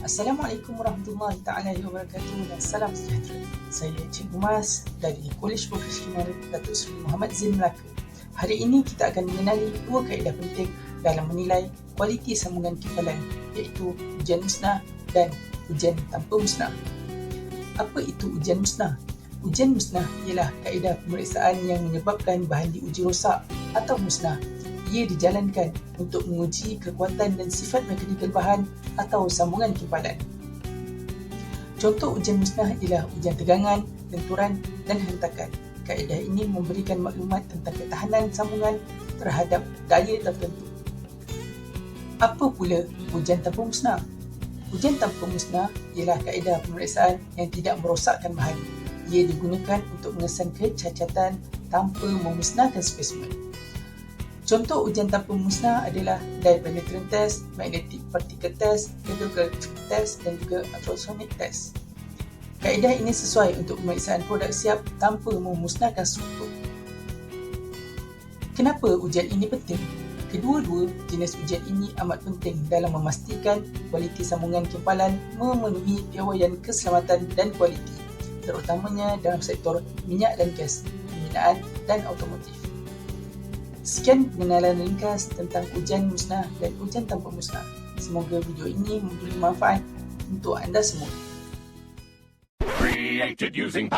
Assalamualaikum warahmatullahi taala wabarakatuh dan salam sejahtera. Saya Cik Mas dari Kolej Profesional Datuk Seri Muhammad Zain Melaka. Hari ini kita akan mengenali dua kaedah penting dalam menilai kualiti sambungan kifalan iaitu ujian musnah dan ujian tanpa musnah. Apa itu ujian musnah? Ujian musnah ialah kaedah pemeriksaan yang menyebabkan bahan diuji rosak atau musnah ia dijalankan untuk menguji kekuatan dan sifat mekanikal bahan atau sambungan kimpalan. Contoh ujian musnah ialah ujian tegangan, lenturan dan hentakan. Kaedah ini memberikan maklumat tentang ketahanan sambungan terhadap daya tertentu. Apa pula ujian tanpa musnah? Ujian tanpa musnah ialah kaedah pemeriksaan yang tidak merosakkan bahan. Ia digunakan untuk mengesan kecacatan tanpa memusnahkan spesimen. Contoh ujian tanpa musnah adalah dipenetration test, magnetic particle test, radiographic test dan juga ultrasonic test. Kaedah ini sesuai untuk pemeriksaan produk siap tanpa memusnahkan struktur. Kenapa ujian ini penting? Kedua-dua jenis ujian ini amat penting dalam memastikan kualiti sambungan kimpalan memenuhi piawaian keselamatan dan kualiti, terutamanya dalam sektor minyak dan gas, pembinaan dan automotif. Sekian pengenalan ringkas tentang ujian musnah dan ujian tanpa musnah. Semoga video ini memberi manfaat untuk anda semua. Created using.